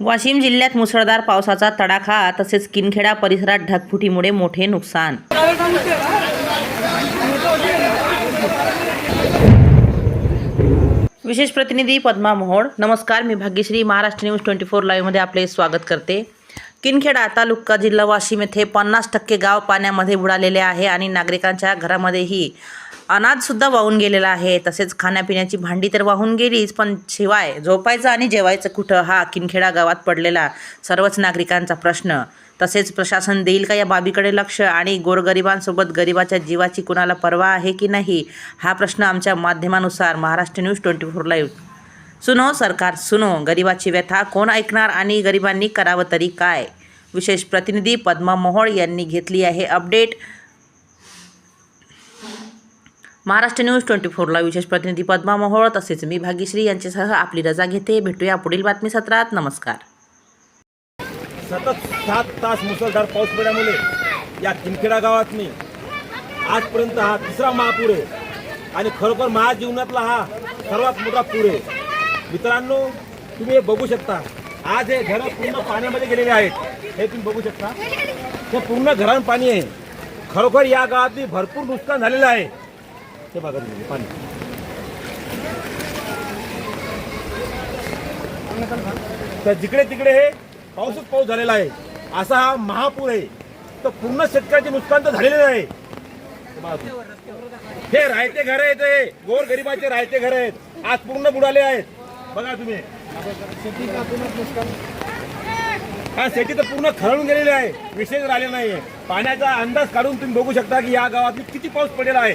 वाशिम जिल्ह्यात मुसळधार पावसाचा तडाखा तसेच किनखेडा परिसरात ढगफुटीमुळे मोठे नुकसान. विशेष प्रतिनिधी पद्मा मोहोळ नमस्कार. मी Bhagyashree Maharashtra news twenty four लाईव्हमध्ये आपले स्वागत करते. किनखेडा तालुका जिल्हा वाशिम येथे पन्नास टक्के गाव पाण्यामध्ये बुडालेले आहे आणि नागरिकांच्या घरामध्येही अनाजसुद्धा वाहून गेलेला आहे. तसेच खाण्यापिण्याची भांडी तर वाहून गेलीच पण शिवाय झोपायचं आणि जेवायचं कुठं हा किनखेडा गावात पडलेला सर्वच नागरिकांचा प्रश्न. तसेच प्रशासन देईल का या बाबीकडे लक्ष? आणि गोरगरिबांसोबत गरिबाच्या जीवाची कुणाला पर्वा आहे की नाही? हा प्रश्न आमच्या माध्यमानुसार Maharashtra news twenty four live. सुनो सरकार सुनो. गरिबाची व्यथा कोण ऐकणार आणि गरिबांनी करावं तरी काय? विशेष प्रतिनिधी पद्मा मोहोळ यांनी घेतली आहे अपडेट. महाराष्ट्र न्यूज ट्वेंटी फोरला विशेष प्रतिनिधी पद्मा मोहोळ तसेच मी भाग्यश्री यांच्यासह आपली रजा घेते. भेटूया पुढील बातमी सत्रात नमस्कार. सतत सात तास मुसळधार पाऊस पडल्यामुळे या किनखेडा गावातनी आजपर्यंत हा तिसरा महापूर आहे आणि खरोखर महाजीवनातला हा सर्वात मोठा पूर आहे. मित्रांनो तुम्ही हे बघू शकता आज हे घरं पूर्ण पाण्यामध्ये गेलेले आहेत. हे तुम्ही बघू शकता. हे पूर्ण घरात पाणी आहे. खरोखर या गावातली भरपूर नुकसान झालेलं आहे. हे बघा तुम्ही पाणी. तर जिकडे तिकडे हे पाऊसच पाऊस झालेला आहे. असा हा महापूर आहे. तर पूर्ण शेतकऱ्याचे नुकसान तर झालेलं आहे. हे राहते घर आहेत हे. गोर गरिबाचे राहते घर आहेत. आज पूर्ण बुडाले आहेत. बघा तुम्ही. हा शेती तर पूर्ण खरळून गेलेली आहे. विशेष राहिले नाहीये. पाण्याचा अंदाज काढून तुम्ही बघू शकता की या गावात किती पाऊस पडलेला आहे.